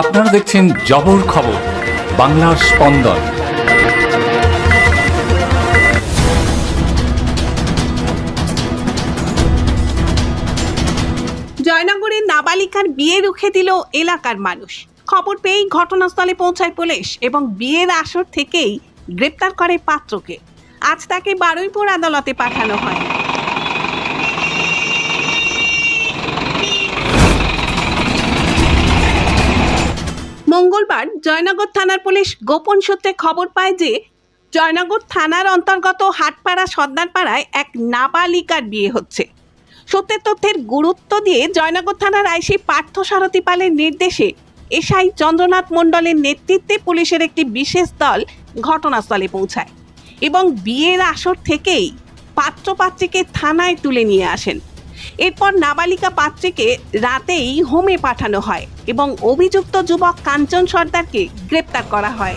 আপনারা দেখছেন জবর খবর, বাংলার স্পন্দন। জয়নগরে নাবালিকার বিয়ে রুখে দিল এলাকার মানুষ। খবর পেয়েই ঘটনাস্থলে পৌঁছায় পুলিশ এবং বিয়ের আসর থেকেই গ্রেপ্তার করে পাত্রকে। আজ তাকে বারুইপুর আদালতে পাঠানো হয়। মঙ্গলবার জয়নগর থানার পুলিশ গোপন সূত্রে খবর পায় যে জয়নগর থানার অন্তর্গত হাটপাড়া সর্দারপাড়ায় এক নাবালিকার বিয়ে হচ্ছে। সত্যের তথ্যের গুরুত্ব দিয়ে জয়নগর থানার আইসি পার্থ সারথী পালের নির্দেশে এসআই চন্দ্রনাথ মণ্ডলের নেতৃত্বে পুলিশের একটি বিশেষ দল ঘটনাস্থলে পৌঁছায় এবং বিয়ের আসর থেকেই পাত্রপাত্রীকে থানায় তুলে নিয়ে আসেন। এরপর নাবালিকা পাত্রীকে রাতেই হোমে পাঠানো হয় এবং অভিযুক্ত যুবক কাঞ্চন সর্দারকে গ্রেপ্তার করা হয়।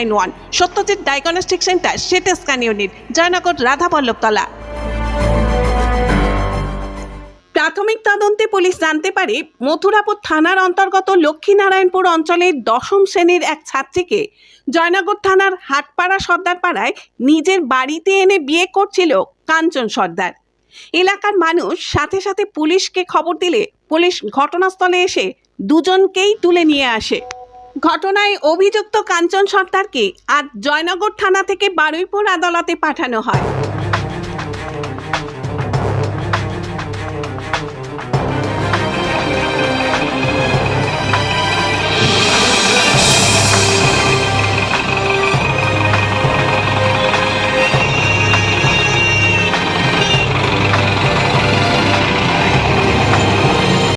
nine one. Satyajit diagnostic centre CT scan unit, Joynagar, Radhaballavtala. প্রাথমিক তদন্তে পুলিশ জানতে পারে, মথুরাপুর থানার অন্তর্গত লক্ষ্মীনারায়ণপুর অঞ্চলের দশম শ্রেণির এক ছাত্রীকে জয়নগর থানার হাটপাড়া সর্দারপাড়ায় নিজের বাড়িতে এনে বিয়ে করছিল কাঞ্চন সর্দার। এলাকার মানুষ সাথে সাথে পুলিশকে খবর দিলে পুলিশ ঘটনাস্থলে এসে দুজনকেই তুলে নিয়ে আসে। ঘটনায় অভিযুক্ত কাঞ্চন সর্দারকে আজ জয়নগর থানা থেকে বারুইপুর আদালতে পাঠানো হয়।